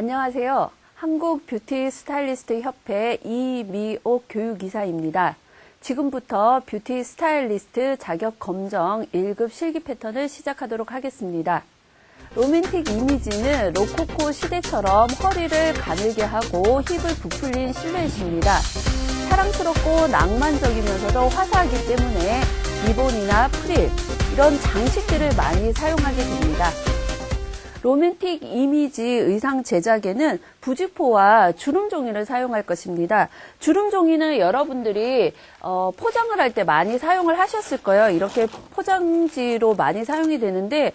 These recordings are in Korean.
안녕하세요. 한국 뷰티 스타일리스트 협회 이미옥 교육이사입니다. 지금부터 뷰티 스타일리스트 자격 검정 1급 실기 패턴을 시작하도록 하겠습니다. 로맨틱 이미지는 로코코 시대처럼 허리를 가늘게 하고 힙을 부풀린 실루엣입니다. 사랑스럽고 낭만적이면서도 화사하기 때문에 리본이나 프릴, 이런 장식들을 많이 사용하게 됩니다. 로맨틱 이미지 의상 제작에는 부직포와 주름 종이를 사용할 것입니다. 주름 종이는 여러분들이 어, 포장을 할 때 많이 사용을 하셨을 거예요. 이렇게 포장지로 많이 사용이 되는데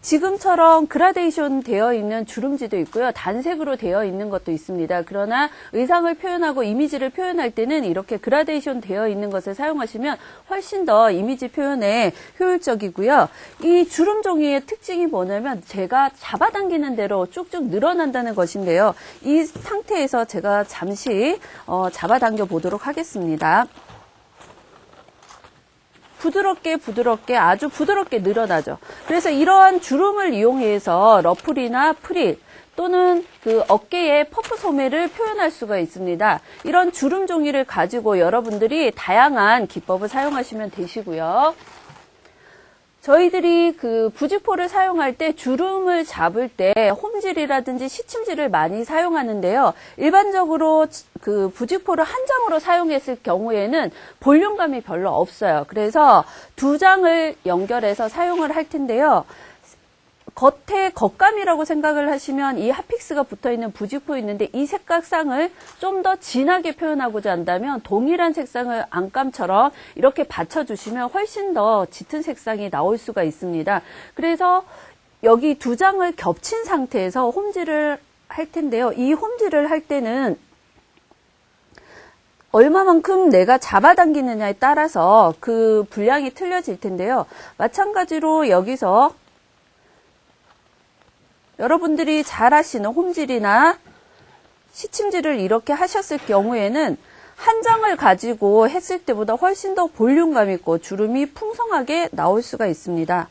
지금처럼 그라데이션 되어 있는 주름지도 있고요. 단색으로 되어 있는 것도 있습니다. 그러나 의상을 표현하고 이미지를 표현할 때는 이렇게 그라데이션 되어 있는 것을 사용하시면 훨씬 더 이미지 표현에 효율적이고요. 이 주름 종이의 특징이 뭐냐면 제가 잡아당기는 대로 쭉쭉 늘어난다는 것인데요. 이 상태에서 제가 잠시 어, 잡아당겨 보도록 하겠습니다. 부드럽게 부드럽게 아주 부드럽게 늘어나죠. 그래서 이러한 주름을 이용해서 러플이나 프릴 또는 그 어깨에 퍼프 소매를 표현할 수가 있습니다. 이런 주름 종이를 가지고 여러분들이 다양한 기법을 사용하시면 되시고요. 저희들이 그 부직포를 사용할 때 주름을 잡을 때 홈질이라든지 시침질을 많이 사용하는데요. 일반적으로 그 부직포를 한 장으로 사용했을 경우에는 볼륨감이 별로 없어요. 그래서 두 장을 연결해서 사용을 할 텐데요. 겉에 겉감이라고 생각을 하시면 이 핫픽스가 붙어 있는 부직포 있는데 이 색깔상을 좀 더 진하게 표현하고자 한다면 동일한 색상을 안감처럼 이렇게 받쳐주시면 훨씬 더 짙은 색상이 나올 수가 있습니다. 그래서 여기 두 장을 겹친 상태에서 홈질을 할 텐데요. 이 홈질을 할 때는 얼마만큼 내가 잡아당기느냐에 따라서 그 분량이 틀려질 텐데요. 마찬가지로 여기서 여러분들이 잘 하시는 홈질이나 시침질을 이렇게 하셨을 경우에는 한 장을 가지고 했을 때보다 훨씬 더 볼륨감 있고 주름이 풍성하게 나올 수가 있습니다.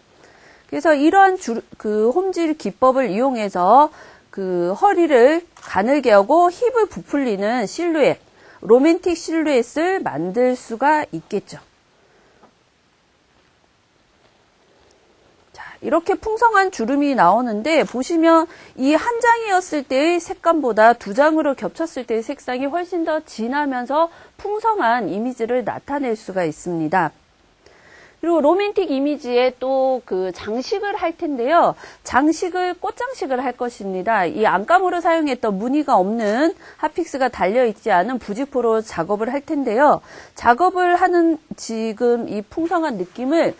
그래서 이러한 주, 그 홈질 기법을 이용해서 그 허리를 가늘게 하고 힙을 부풀리는 실루엣, 로맨틱 실루엣을 만들 수가 있겠죠. 이렇게 풍성한 주름이 나오는데 보시면 이 한 장이었을 때의 색감보다 두 장으로 겹쳤을 때의 색상이 훨씬 더 진하면서 풍성한 이미지를 나타낼 수가 있습니다. 그리고 로맨틱 이미지에 또 그 장식을 할 텐데요. 장식을 꽃장식을 할 것입니다. 이 안감으로 사용했던 무늬가 없는 핫픽스가 달려 있지 않은 부직포로 작업을 할 텐데요. 작업을 하는 지금 이 풍성한 느낌을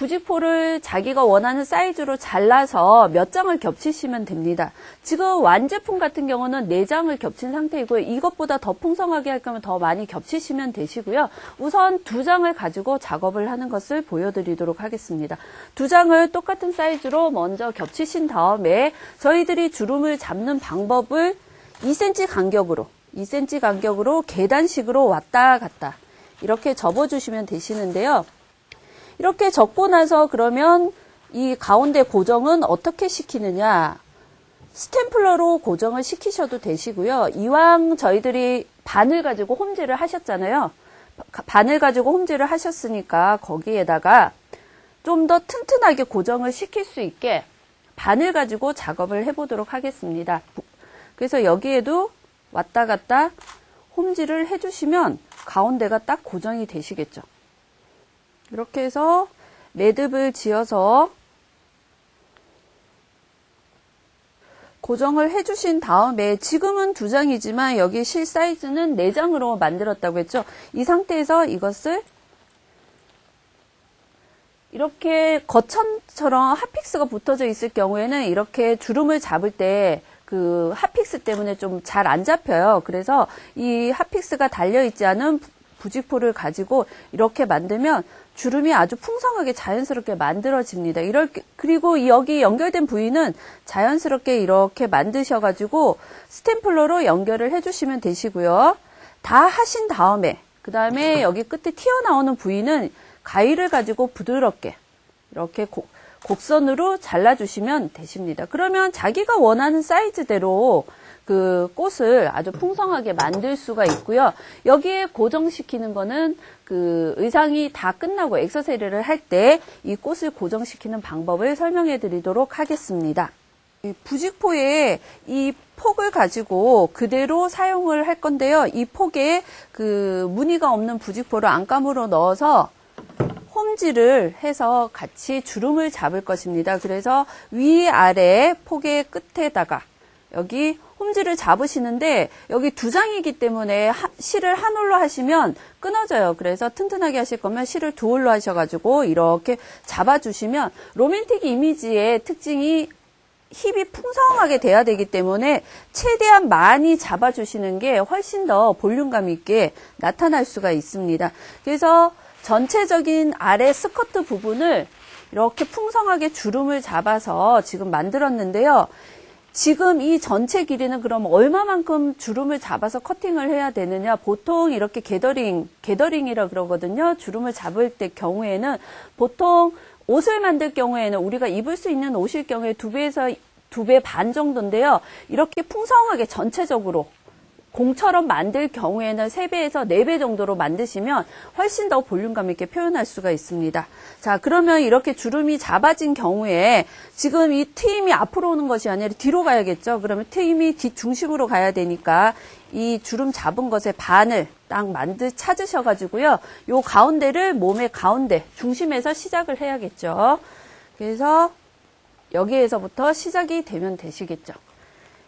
부직포를 자기가 원하는 사이즈로 잘라서 몇 장을 겹치시면 됩니다. 지금 완제품 같은 경우는 4장을 겹친 상태이고요. 이것보다 더 풍성하게 할 거면 더 많이 겹치시면 되시고요. 우선 두 장을 가지고 작업을 하는 것을 보여드리도록 하겠습니다. 두 장을 똑같은 사이즈로 먼저 겹치신 다음에 저희들이 주름을 잡는 방법을 2cm 간격으로 2cm 간격으로 계단식으로 왔다 갔다 이렇게 접어주시면 되시는데요. 이렇게 접고 나서 그러면 이 가운데 고정은 어떻게 시키느냐. 스탬플러로 고정을 시키셔도 되시고요. 이왕 저희들이 바늘 가지고 홈질을 하셨잖아요. 바늘 가지고 홈질을 하셨으니까 거기에다가 좀 더 튼튼하게 고정을 시킬 수 있게 바늘 가지고 작업을 해보도록 하겠습니다. 그래서 여기에도 왔다 갔다 홈질을 해주시면 가운데가 딱 고정이 되시겠죠. 이렇게 해서 매듭을 지어서 고정을 해주신 다음에 지금은 두 장이지만 여기 실 사이즈는 네 장으로 만들었다고 했죠. 이 상태에서 이것을 이렇게 거천처럼 핫픽스가 붙어져 있을 경우에는 이렇게 주름을 잡을 때 그 핫픽스 때문에 좀 잘 안 잡혀요. 그래서 이 핫픽스가 달려있지 않은 부직포를 가지고 이렇게 만들면 주름이 아주 풍성하게 자연스럽게 만들어집니다. 이렇게 그리고 여기 연결된 부위는 자연스럽게 이렇게 만드셔 가지고 스탬플러로 연결을 해 주시면 되시고요. 다 하신 다음에 그 다음에 여기 끝에 튀어나오는 부위는 가위를 가지고 부드럽게 이렇게 고, 곡선으로 잘라 주시면 되십니다. 그러면 자기가 원하는 사이즈대로 그 꽃을 아주 풍성하게 만들 수가 있고요. 여기에 고정시키는 거는 그 의상이 다 끝나고 액세서리를 할 때 이 꽃을 고정시키는 방법을 설명해 드리도록 하겠습니다. 이 부직포에 이 폭을 가지고 그대로 사용을 할 건데요. 이 폭에 그 무늬가 없는 부직포를 안감으로 넣어서 홈질을 해서 같이 주름을 잡을 것입니다. 그래서 위아래 폭의 끝에다가 여기 홈질을 잡으시는데 여기 두 장이기 때문에 하- 실을 한 홀로 하시면 끊어져요. 그래서 튼튼하게 하실 거면 실을 두 홀로 하셔가지고 이렇게 잡아주시면 로맨틱 이미지의 특징이 힙이 풍성하게 돼야 되기 때문에 최대한 많이 잡아주시는 게 훨씬 더 볼륨감 있게 나타날 수가 있습니다. 그래서 전체적인 아래 스커트 부분을 이렇게 풍성하게 주름을 잡아서 지금 만들었는데요. 지금 이 전체 길이는 그럼 얼마만큼 주름을 잡아서 커팅을 해야 되느냐? 보통 이렇게 게더링, 게더링이라 그러거든요. 주름을 잡을 때 경우에는 보통 옷을 만들 경우에는 우리가 입을 수 있는 옷일 경우에 두 배에서 두 배 반 정도인데요. 이렇게 풍성하게 전체적으로 공처럼 만들 경우에는 3배에서 4배 정도로 만드시면 훨씬 더 볼륨감 있게 표현할 수가 있습니다. 자, 그러면 이렇게 주름이 잡아진 경우에 지금 이 트임이 앞으로 오는 것이 아니라 뒤로 가야겠죠. 그러면 트임이 뒷중심으로 가야 되니까 이 주름 잡은 것의 반을 딱 만드 찾으셔가지고요. 요 가운데를 몸의 가운데, 중심에서 시작을 해야겠죠. 그래서 여기에서부터 시작이 되면 되시겠죠.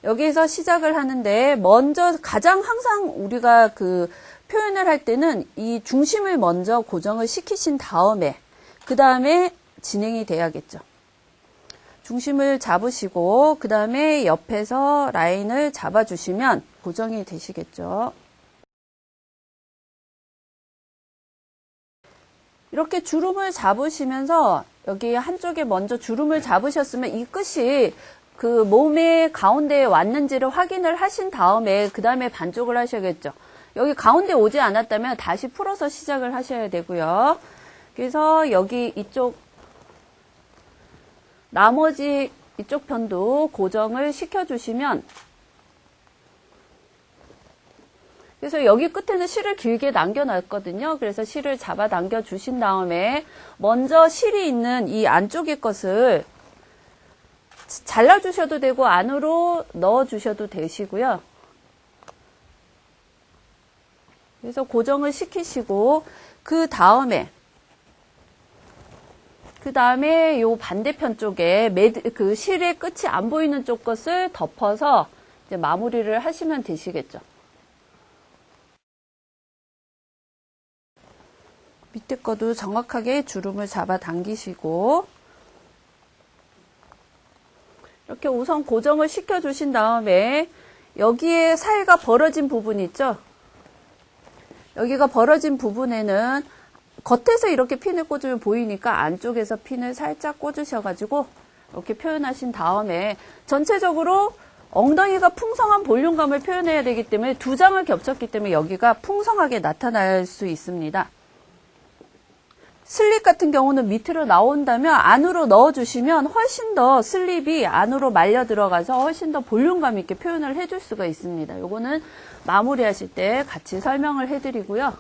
여기에서 시작을 하는데 먼저 가장 항상 우리가 그 표현을 할 때는 이 중심을 먼저 고정을 시키신 다음에 그 다음에 진행이 돼야겠죠. 중심을 잡으시고 그 다음에 옆에서 라인을 잡아주시면 고정이 되시겠죠. 이렇게 주름을 잡으시면서 여기 한쪽에 먼저 주름을 잡으셨으면 이 끝이 그 몸의 가운데에 왔는지를 확인을 하신 다음에 그 다음에 반쪽을 하셔야겠죠. 여기 가운데 오지 않았다면 다시 풀어서 시작을 하셔야 되고요. 그래서 여기 이쪽 나머지 이쪽 편도 고정을 시켜주시면 그래서 여기 끝에는 실을 길게 남겨놨거든요. 그래서 실을 잡아 당겨 주신 다음에 먼저 실이 있는 이 안쪽의 것을 잘라주셔도 되고 안으로 넣어주셔도 되시고요. 그래서 고정을 시키시고 그 다음에 그 다음에 요 반대편 쪽에 매드, 그 실의 끝이 안 보이는 쪽 것을 덮어서 이제 마무리를 하시면 되시겠죠. 밑에 거도 정확하게 주름을 잡아 당기시고 이렇게 우선 고정을 시켜 주신 다음에 여기에 사이가 벌어진 부분 있죠? 여기가 벌어진 부분에는 겉에서 이렇게 핀을 꽂으면 보이니까 안쪽에서 핀을 살짝 꽂으셔가지고 이렇게 표현하신 다음에 전체적으로 엉덩이가 풍성한 볼륨감을 표현해야 되기 때문에 두 장을 겹쳤기 때문에 여기가 풍성하게 나타날 수 있습니다. 슬립 같은 경우는 밑으로 나온다면 안으로 넣어주시면 훨씬 더 슬립이 안으로 말려 들어가서 훨씬 더 볼륨감 있게 표현을 해줄 수가 있습니다. 요거는 마무리하실 때 같이 설명을 해드리고요.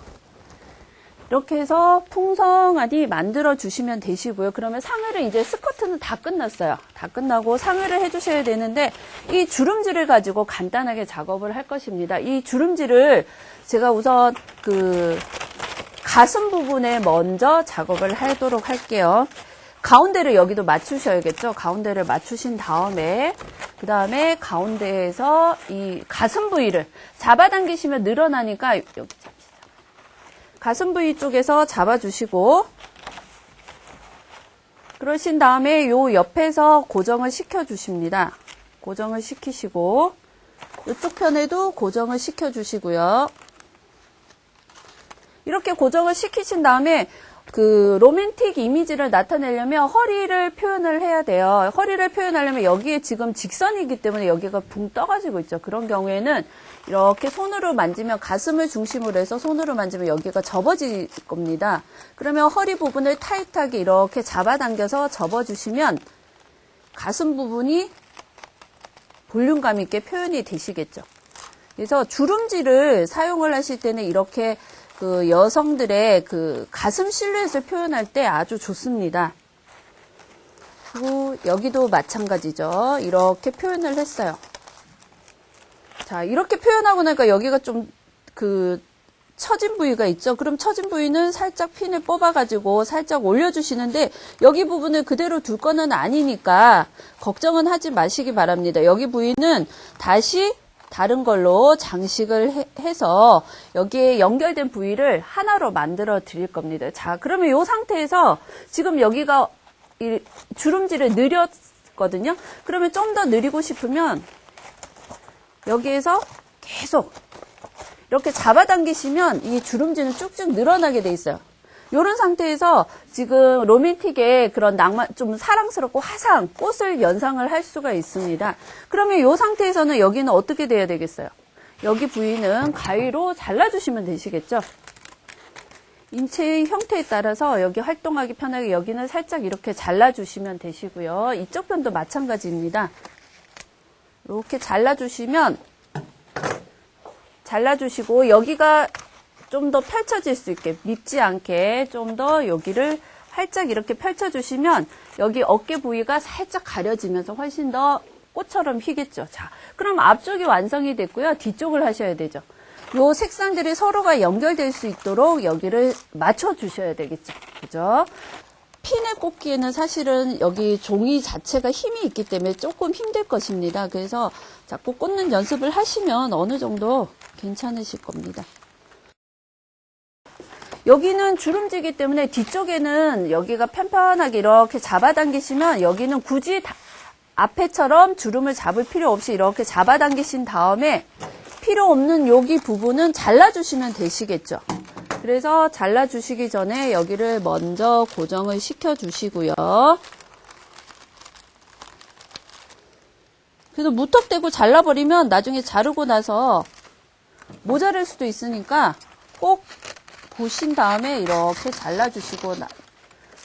이렇게 해서 풍성하니 만들어 주시면 되시고요. 그러면 상의를 이제 스커트는 다 끝났어요. 다 끝나고 상의를 해주셔야 되는데 이 주름지를 가지고 간단하게 작업을 할 것입니다. 이 주름지를 제가 우선 그 가슴 부분에 먼저 작업을 하도록 할게요. 가운데를 여기도 맞추셔야겠죠. 가운데를 맞추신 다음에 그 다음에 가운데에서 이 가슴 부위를 잡아당기시면 늘어나니까 여기 잡히죠. 가슴 부위 쪽에서 잡아주시고 그러신 다음에 요 옆에서 고정을 시켜주십니다. 고정을 시키시고 이쪽 편에도 고정을 시켜주시고요. 이렇게 고정을 시키신 다음에 그 로맨틱 이미지를 나타내려면 허리를 표현을 해야 돼요. 허리를 표현하려면 여기에 지금 직선이기 때문에 여기가 붕 떠가지고 있죠. 그런 경우에는 이렇게 손으로 만지면 가슴을 중심으로 해서 손으로 만지면 여기가 접어질 겁니다. 그러면 허리 부분을 타이트하게 이렇게 잡아당겨서 접어주시면 가슴 부분이 볼륨감 있게 표현이 되시겠죠. 그래서 주름지를 사용을 하실 때는 이렇게 그 여성들의 그 가슴 실루엣을 표현할 때 아주 좋습니다. 그리고 여기도 마찬가지죠. 이렇게 표현을 했어요. 자, 이렇게 표현하고 나니까 여기가 좀 그 처진 부위가 있죠. 그럼 처진 부위는 살짝 핀을 뽑아가지고 살짝 올려주시는데 여기 부분을 그대로 둘 거는 아니니까 걱정은 하지 마시기 바랍니다. 여기 부위는 다시 다른 걸로 장식을 해, 해서 여기에 연결된 부위를 하나로 만들어 드릴 겁니다. 자, 그러면 이 상태에서 지금 여기가 이 주름질을 느렸거든요. 그러면 좀 더 느리고 싶으면 여기에서 계속 이렇게 잡아당기시면 이 주름지는 쭉쭉 늘어나게 돼 있어요. 이런 상태에서 지금 로맨틱의 그런 낭만, 좀 사랑스럽고 화사한 꽃을 연상을 할 수가 있습니다. 그러면 이 상태에서는 여기는 어떻게 돼야 되겠어요? 여기 부위는 가위로 잘라주시면 되시겠죠? 인체의 형태에 따라서 여기 활동하기 편하게 여기는 살짝 이렇게 잘라주시면 되시고요. 이쪽 편도 마찬가지입니다. 이렇게 잘라주시면 잘라주시고 여기가 좀 더 펼쳐질 수 있게 밉지 않게 좀 더 여기를 활짝 이렇게 펼쳐주시면 여기 어깨 부위가 살짝 가려지면서 훨씬 더 꽃처럼 휘겠죠. 자, 그럼 앞쪽이 완성이 됐고요. 뒤쪽을 하셔야 되죠. 요 색상들이 서로가 연결될 수 있도록 여기를 맞춰 주셔야 되겠죠. 그죠? 핀에 꽂기에는 사실은 여기 종이 자체가 힘이 있기 때문에 조금 힘들 것입니다. 그래서 자꾸 꽂는 연습을 하시면 어느 정도 괜찮으실 겁니다. 여기는 주름지기 때문에 뒤쪽에는 여기가 편편하게 이렇게 잡아당기시면 여기는 굳이 다- 앞에처럼 주름을 잡을 필요 없이 이렇게 잡아당기신 다음에 필요 없는 여기 부분은 잘라주시면 되시겠죠. 그래서 잘라주시기 전에 여기를 먼저 고정을 시켜주시고요. 그래서 무턱대고 잘라버리면 나중에 자르고 나서 모자랄 수도 있으니까 꼭 보신 다음에 이렇게 잘라주시고 나,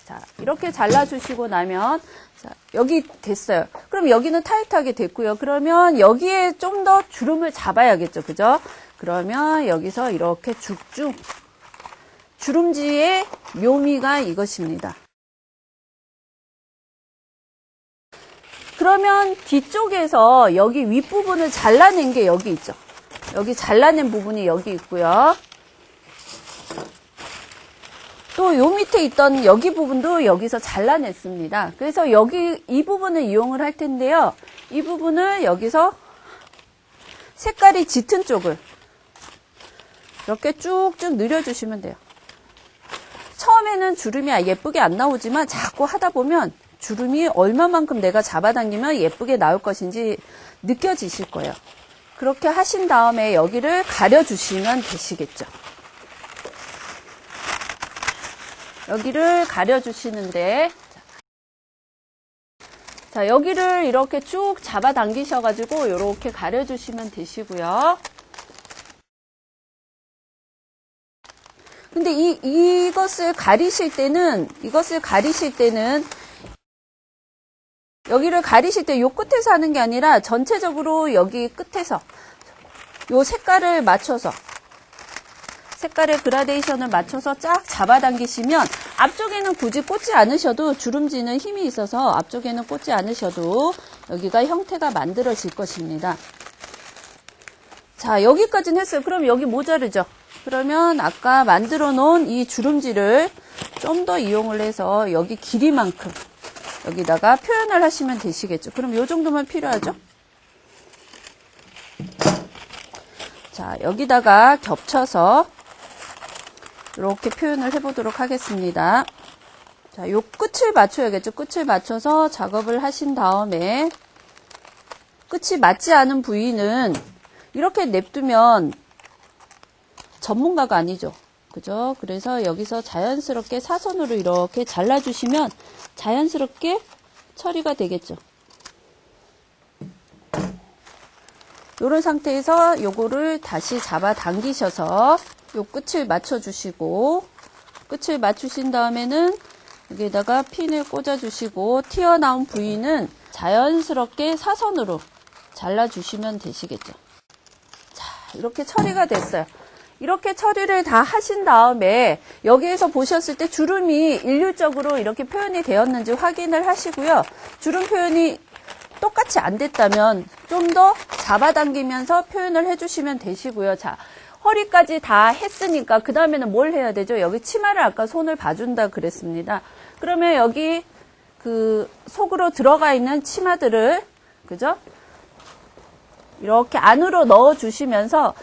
자 이렇게 잘라주시고 나면 자, 여기 됐어요. 그럼 여기는 타이트하게 됐고요. 그러면 여기에 좀 더 주름을 잡아야겠죠, 그죠? 그러면 여기서 이렇게 쭉쭉 주름지의 묘미가 이것입니다. 그러면 뒤쪽에서 여기 윗부분을 잘라낸 게 여기 있죠. 여기 잘라낸 부분이 여기 있고요. 또 요 밑에 있던 여기 부분도 여기서 잘라냈습니다. 그래서 여기 이 부분을 이용을 할 텐데요. 이 부분을 여기서 색깔이 짙은 쪽을 이렇게 쭉쭉 늘려주시면 돼요. 처음에는 주름이 예쁘게 안 나오지만 자꾸 하다 보면 주름이 얼마만큼 내가 잡아당기면 예쁘게 나올 것인지 느껴지실 거예요. 그렇게 하신 다음에 여기를 가려주시면 되시겠죠. 여기를 가려주시는데 자 여기를 이렇게 쭉 잡아당기셔 가지고 이렇게 가려주시면 되시고요. 근데 이, 이것을 가리실 때는, 이것을 가리실 때는, 여기를 가리실 때 요 끝에서 하는 게 아니라 전체적으로 여기 끝에서 요 색깔을 맞춰서 색깔의 그라데이션을 맞춰서 쫙 잡아당기시면 앞쪽에는 굳이 꽂지 않으셔도 주름지는 힘이 있어서 앞쪽에는 꽂지 않으셔도 여기가 형태가 만들어질 것입니다. 자, 여기까지는 했어요. 그럼 여기 모자르죠? 그러면 아까 만들어 놓은 이 주름지를 좀 더 이용을 해서 여기 길이만큼 여기다가 표현을 하시면 되시겠죠. 그럼 요 정도만 필요하죠? 자, 여기다가 겹쳐서 이렇게 표현을 해보도록 하겠습니다. 자, 요 끝을 맞춰야겠죠. 끝을 맞춰서 작업을 하신 다음에 끝이 맞지 않은 부위는 이렇게 냅두면 전문가가 아니죠. 그죠? 그래서 여기서 자연스럽게 사선으로 이렇게 잘라주시면 자연스럽게 처리가 되겠죠. 이런 상태에서 요거를 다시 잡아 당기셔서 요 끝을 맞춰주시고 끝을 맞추신 다음에는 여기에다가 핀을 꽂아주시고 튀어나온 부위는 자연스럽게 사선으로 잘라주시면 되시겠죠. 자, 이렇게 처리가 됐어요. 이렇게 처리를 다 하신 다음에 여기에서 보셨을 때 주름이 일률적으로 이렇게 표현이 되었는지 확인을 하시고요. 주름 표현이 똑같이 안 됐다면 좀 더 잡아당기면서 표현을 해주시면 되시고요. 자, 허리까지 다 했으니까 그 다음에는 뭘 해야 되죠? 여기 치마를 아까 손을 봐준다 그랬습니다. 그러면 여기 그 속으로 들어가 있는 치마들을 그죠? 이렇게 안으로 넣어 주시면서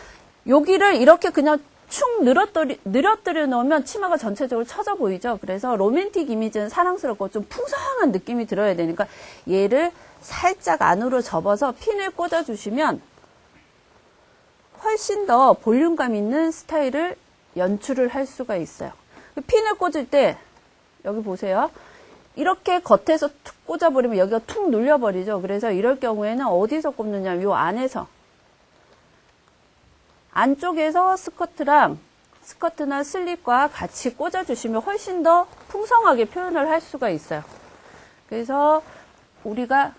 여기를 이렇게 그냥 축 늘어뜨리, 늘어뜨려 놓으면 치마가 전체적으로 처져 보이죠. 그래서 로맨틱 이미지는 사랑스럽고 좀 풍성한 느낌이 들어야 되니까 얘를 살짝 안으로 접어서 핀을 꽂아 주시면 훨씬 더 볼륨감 있는 스타일을 연출을 할 수가 있어요. 핀을 꽂을 때 여기 보세요. 이렇게 겉에서 툭 꽂아버리면 여기가 툭 눌려버리죠. 그래서 이럴 경우에는 어디서 꼽느냐, 요 안에서. 안쪽에서 스커트랑 스커트나 슬립과 같이 꽂아주시면 훨씬 더 풍성하게 표현을 할 수가 있어요. 그래서 우리가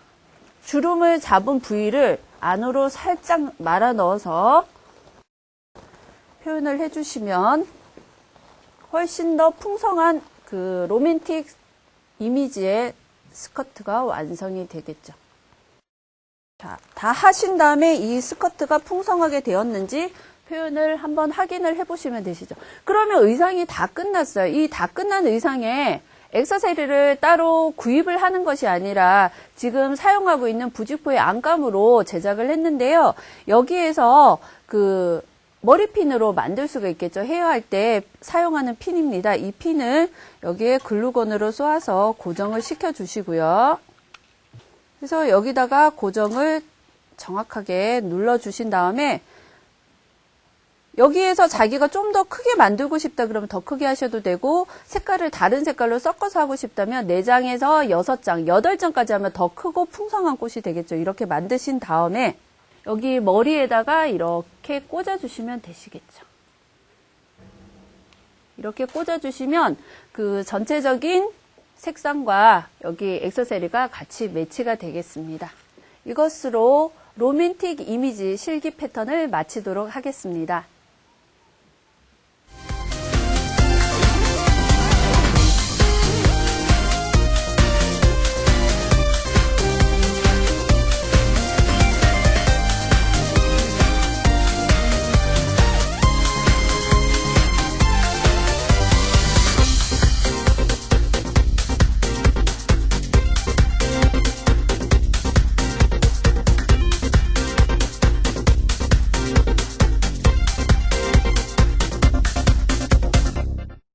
주름을 잡은 부위를 안으로 살짝 말아 넣어서 표현을 해주시면 훨씬 더 풍성한 그 로맨틱 이미지의 스커트가 완성이 되겠죠. 자, 다 하신 다음에 이 스커트가 풍성하게 되었는지 표현을 한번 확인을 해보시면 되시죠. 그러면 의상이 다 끝났어요. 이 다 끝난 의상에 액세서리를 따로 구입을 하는 것이 아니라 지금 사용하고 있는 부직포의 안감으로 제작을 했는데요. 여기에서 그 머리핀으로 만들 수가 있겠죠. 헤어할 때 사용하는 핀입니다. 이 핀을 여기에 글루건으로 쏘아서 고정을 시켜 주시고요. 그래서 여기다가 고정을 정확하게 눌러 주신 다음에 여기에서 자기가 좀 더 크게 만들고 싶다 그러면 더 크게 하셔도 되고 색깔을 다른 색깔로 섞어서 하고 싶다면 4장에서 6장, 8장까지 하면 더 크고 풍성한 꽃이 되겠죠. 이렇게 만드신 다음에 여기 머리에다가 이렇게 꽂아주시면 되시겠죠. 이렇게 꽂아주시면 그 전체적인 색상과 여기 액세서리가 같이 매치가 되겠습니다. 이것으로 로맨틱 이미지 실기 패턴을 마치도록 하겠습니다.